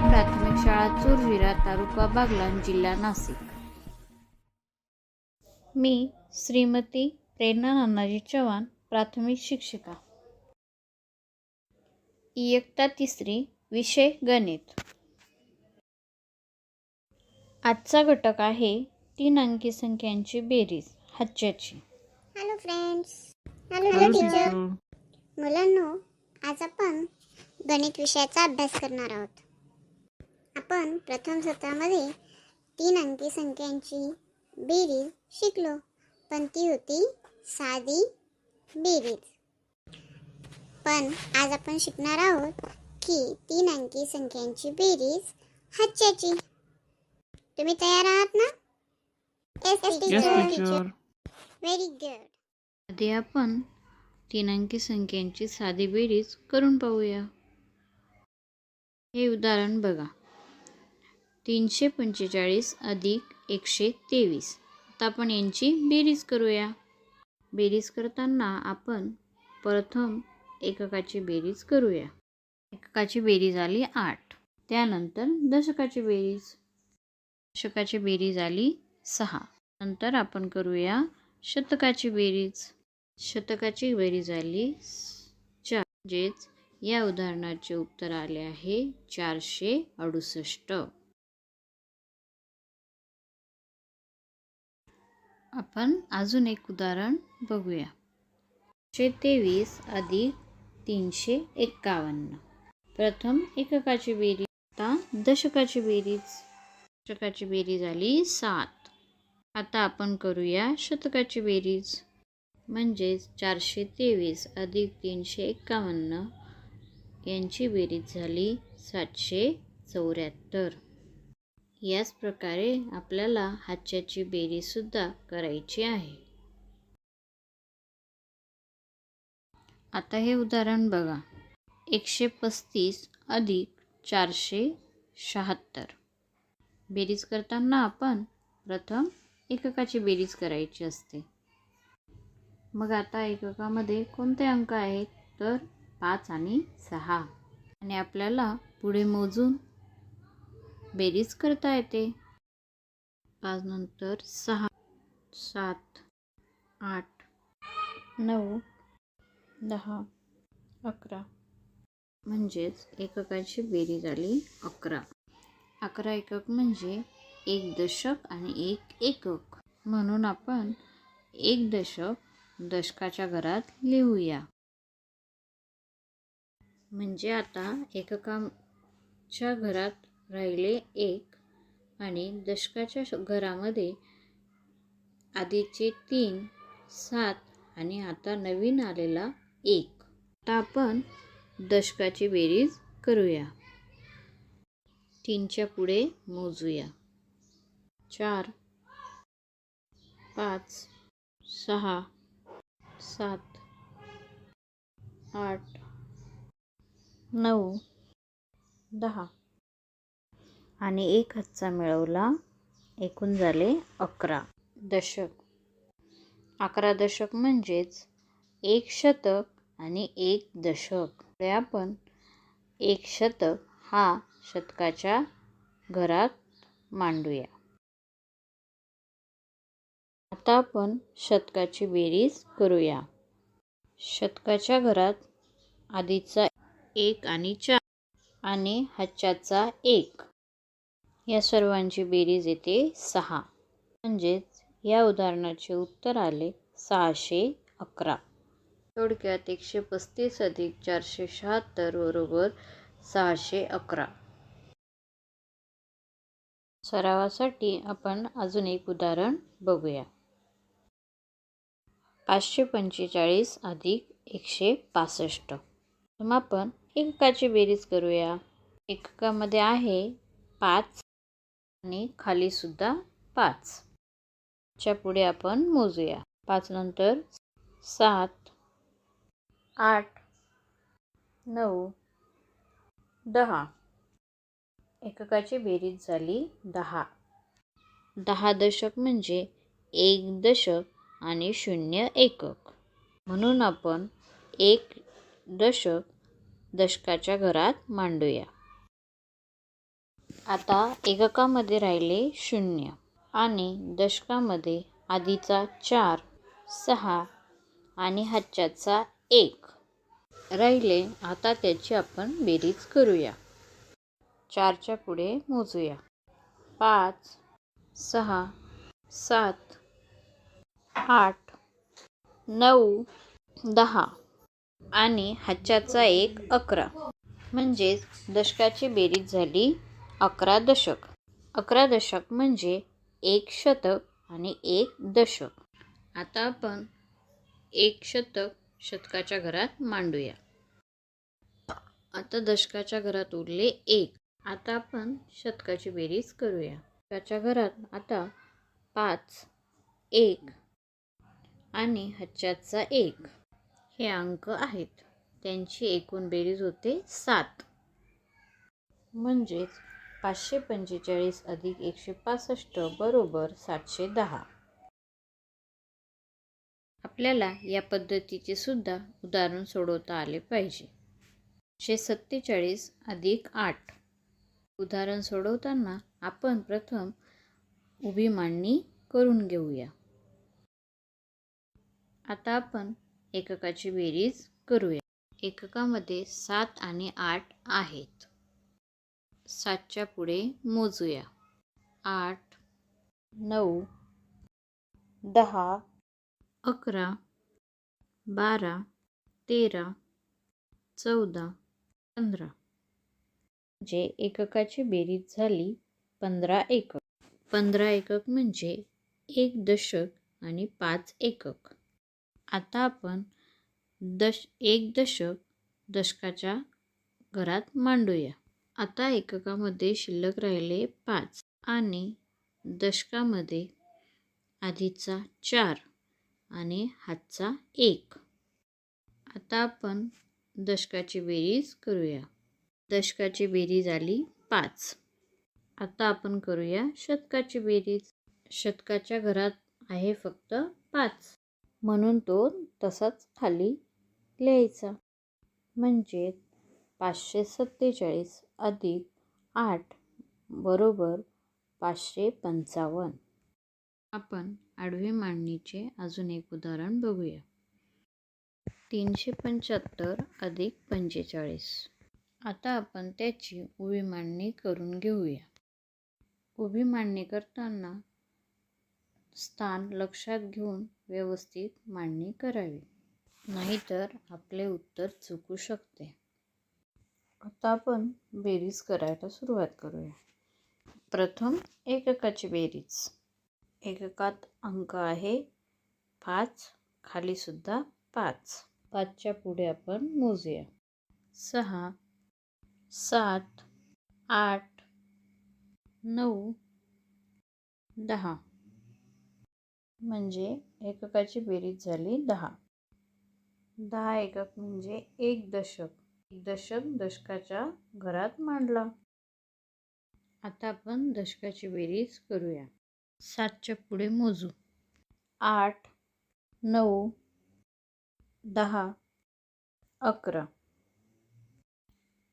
प्राथमिक शाळा चुरविरा तालुका बागलाण जिल्हा नाशिक. मी श्रीमती प्रेरणा नानाजी चव्हाण प्राथमिक शिक्षिका. इयत्ता तिसरी विषय गणित. आजचा घटक आहे तीन अंकी संख्यांची बेरीज हच्च्याची hello friends hello hello teacher मुलांनो आज आपण गणित विषयाचा अभ्यास करणार आहोत. आपण प्रथम सत्रामध्ये तीन अंकी संख्यांची बेरीज शिकलो. पण ती होती साधी बेरीज. पण आज आपण शिकणार आहोत की तीन अंकी संख्यांची बेरीज हच्च्याची तुम्ही तयार आहात ना. व्हेरी गुड आधी आपण तीन अंकी संख्यांची साधी बेरीज करून पाहूया. हे उदाहरण बघा. तीनशे पंचेचाळीस अधिक एकशे तेवीस. आता आपण यांची बेरीज करूया. बेरीज करताना आपण प्रथम एककाची बेरीज करूया. एककाची बेरीज आली आठ. त्यानंतर दशकाची बेरीज. दशकाची बेरीज आली सहा. नंतर आपण करूया शतकाची बेरीज. शतकाची बेरीज आली चार. म्हणजेच या उदाहरणाचे उत्तर आले आहे चारशे अडुसष्ट. आपण अजून एक उदाहरण बघूया. एकशे तेवीस अधिक तीनशे एक्कावन्न प्रथम एककाची बेरीज आता दशकाची बेरीज. दशकाची बेरीज आली सात. आता आपण करूया शतकाची बेरीज. म्हणजेच चारशे तेवीस अधिक तीनशे एक्कावन्न यांची बेरीज झाली सातशे चौऱ्याहत्तर. याच प्रकारे आपल्याला हातच्याची बेरीजसुद्धा करायची आहे. आता हे उदाहरण बघा. एकशे पस्तीस अधिक चारशे शहात्तर. बेरीज करताना आपण प्रथम एककाची बेरीज करायची असते. मग आता एककामध्ये कोणते अंक आहेत? तर पाच आणि सहा. आणि आपल्याला पुढे मोजून बेरीज करता येते. पाच नंतर सहा सात आठ नऊ दहा अकरा. म्हणजेच एककाची बेरीज आली अकरा. अकरा एकक म्हणजे एक दशक आणि एक एकक. म्हणून आपण एक दशक दशकाच्या घरात लिहूया. म्हणजे आता एककाच्या घरात राहिले एक आणि दशकाच्या श- घरामध्ये आधीचे तीन सात आणि आता नवीन आलेला एक. आता आपण दशकाची बेरीज करूया. तीनच्या पुढे मोजूया. चार पाच सहा सात आठ नऊ दहा. आणि एक हातचा मिळवला. एकूण झाले अकरा दशक. अकरा दशक म्हणजेच एक शतक आणि एक दशक. पुढे आपण एक शतक हा शतकाच्या घरात मांडूया. आता आपण शतकाची बेरीज करूया. शतकाच्या घरात आधीचा एक आणि चार आणि हच्च्याचा एक. या सर्वांची बेरीज येते सहा. म्हणजेच या उदाहरणाचे उत्तर आले सहाशे अकरा. थोडक्यात एकशे पस्तीस अधिक चारशे शहात्तर बरोबर सहाशे अकरा. सरावासाठी आपण अजून एक उदाहरण बघूया. पाचशे पंचेचाळीस अधिक एकशे पासष्ट. मग आपण एककाची बेरीज करूया. एककामध्ये आहे पाच. आणि खालीसुद्धा पाच. च्या पुढे आपण मोजूया. पाच नंतर सात. आठ. नऊ. दहा. एककाची बेरीज झाली दहा. दहा दशक म्हणजे एक दशक आणि शून्य एकक. म्हणून आपण एक दशक दशकाच्या घरात मांडूया. आता एककामध्ये राहिले शून्य आणि दशकामध्ये आधीचा चार सहा आणि हातच्याचा एक. राहिले आता त्याची आपण बेरीज करूया. चारच्या पुढे मोजूया. पाच सहा सात आठ नऊ दहा आणि हातच्याचा एक अकरा. म्हणजेच दशकाची बेरीज झाली अकरा दशक. अकरा दशक म्हणजे एक शतक आणि एक दशक. आता आपण एक शतक शतकाच्या घरात मांडूया. आता दशकाच्या घरात उरले एक. आता आपण शतकाची बेरीज करूया. शतकाच्या घरात आता पाच एक आणि हच्च्याचा एक. हे अंक आहेत. त्यांची एकूण बेरीज होते सात. म्हणजेच पाचशे पंचेचाळीस अधिक एकशे पासष्ट बरोबर सातशे दहा. आपल्याला या पद्धतीचे सुद्धा उदाहरण सोडवता आले पाहिजे. एकशे सत्तेचाळीस अधिक आठ. उदाहरण सोडवताना आपण प्रथम उभी मांडणी करून घेऊया. आता आपण एककाची बेरीज करूया. एककामध्ये सात आणि आठ आहेत. सातच्या पुढे मोजूया. आठ नऊ दहा अकरा बारा तेरा चौदा पंधरा. म्हणजे एककाची बेरीज झाली पंधरा एकक. पंधरा एकक म्हणजे एक दशक आणि पाच एकक. आता आपण दश एक दशक दशकाच्या घरात मांडूया. आता एककामध्ये शिल्लक राहिले पाच आणि दशकामध्ये आधीचा चार आणि हातचा एक. आता आपण दशकाची बेरीज करूया. दशकाची बेरीज आली पाच. आता आपण करूया शतकाची बेरीज. शतकाच्या घरात आहे फक्त पाच. म्हणून तो तसाच खाली लिहायचा. म्हणजे पाचशे सत्तेचाळीस अधिक आठ बरोबर पाचशे पंचावन्न. आपण आडवे मांडणीचे अजून एक उदाहरण बघूया. तीनशे पंच्याहत्तर अधिक पंचेचाळीस. आता आपण त्याची उभी मांडणी करून घेऊया. उभी मांडणी करताना स्थान लक्षात घेऊन व्यवस्थित मांडणी करावी. नाहीतर आपले उत्तर चुकू शकते. आता आपण बेरीज करायला सुरुवात करूया. प्रथम एककाची बेरीज. एककात अंक आहे पाच खालीसुद्धा पाच. पाचच्या पुढे आपण मोजूया. सहा सात आठ नऊ दहा. म्हणजे एककाची बेरीज झाली दहा. दहा एकक म्हणजे एक दशक. दशक दशकाच्या घरात मांडला. आता आपण दशकाची बेरीज करूया. सातच्या पुढे मोजू. आठ नऊ दहा अकरा.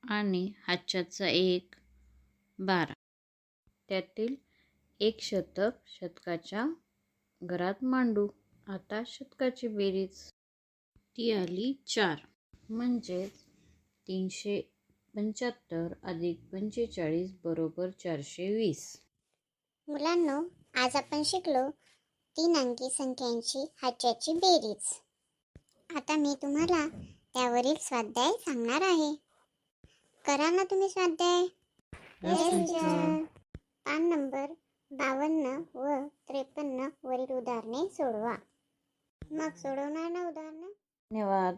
आणि हातच्याचा एक बारा. त्यातील एक शतक शतकाच्या घरात मांडू. आता शतकाची बेरीज. ती आली चार. म्हणजेच तीनशे पंच्याहत्तर अधिक पंचेचाळीस बरोबर चारशे वीस. मुलांनो आज आपण शिकलो तीन अंकी संख्यांची हाच्याची बेरीज. आता मी तुम्हाला त्यावरील स्वाध्याय सांगणार आहे. करा ना तुम्ही स्वाध्याय. पान नंबर बावन्न व त्रेपन्न वरील उदाहरणे सोडवा. मग सोडवणार ना उदाहरणं? धन्यवाद.